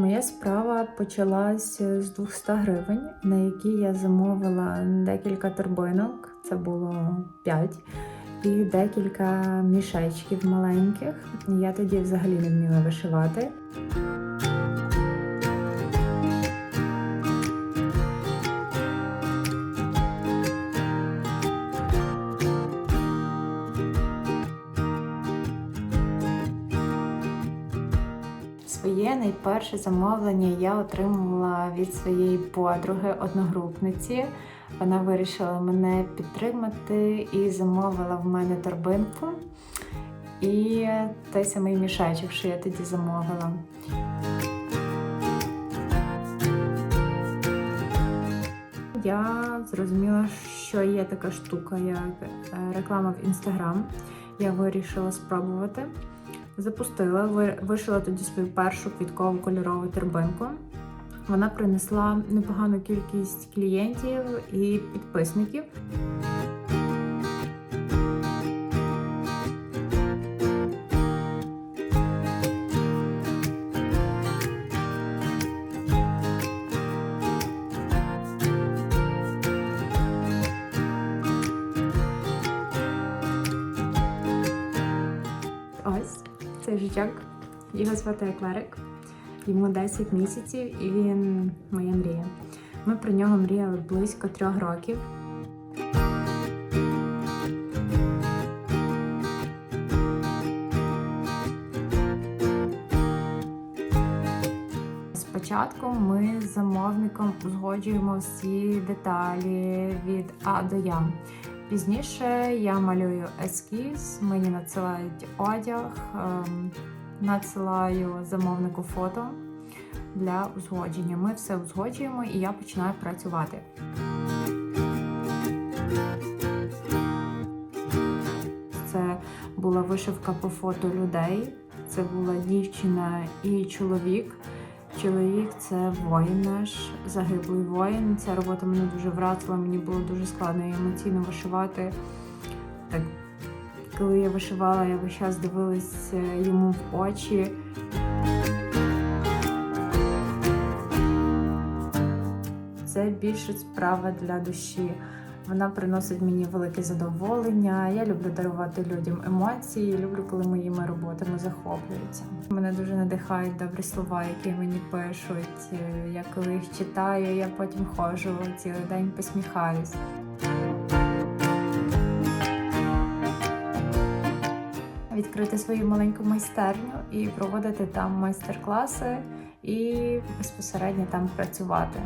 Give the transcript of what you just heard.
Моя справа почалась з 200 гривень, на які я замовила декілька торбинок, це було 5, і декілька мішечків маленьких. Я тоді взагалі не вміла вишивати. Своє найперше замовлення я отримала від своєї подруги одногрупниці. Вона вирішила мене підтримати і замовила в мене торбинку і той самий мішечок, що я тоді замовила. Я зрозуміла, що є така штука, як е, реклама в інстаграм. Я вирішила спробувати. Запустила, ви- вишила тоді свою першу квіткову кольорову тербинку. Вона принесла непогану кількість клієнтів і підписників. Цей жичок. Його звати Еклерик. Йому 10 місяців і він моя мрія. Ми про нього мріяли близько трьох років. Спочатку ми з замовником узгоджуємо всі деталі від А до Я. Пізніше я малюю ескіз, мені надсилають одяг, ем, надсилаю замовнику фото для узгодження. Ми все узгоджуємо і я починаю працювати. Це була вишивка по фото людей. Це була дівчина і чоловік. Чоловік це воїн наш, загиблий воїн. Ця робота мене дуже вразила, мені було дуже складно і емоційно вишивати. Так, коли я вишивала, я весь час дивилась е, йому в очі. Це більше справа для душі. Вона приносить мені велике задоволення. Я люблю дарувати людям емоції. Люблю, коли моїми роботами захоплюються. Мене дуже надихають добрі слова, які мені пишуть. Я коли їх читаю, я потім ходжу цілий день посміхаюсь. Відкрити свою маленьку майстерню і проводити там майстер-класи і безпосередньо там працювати.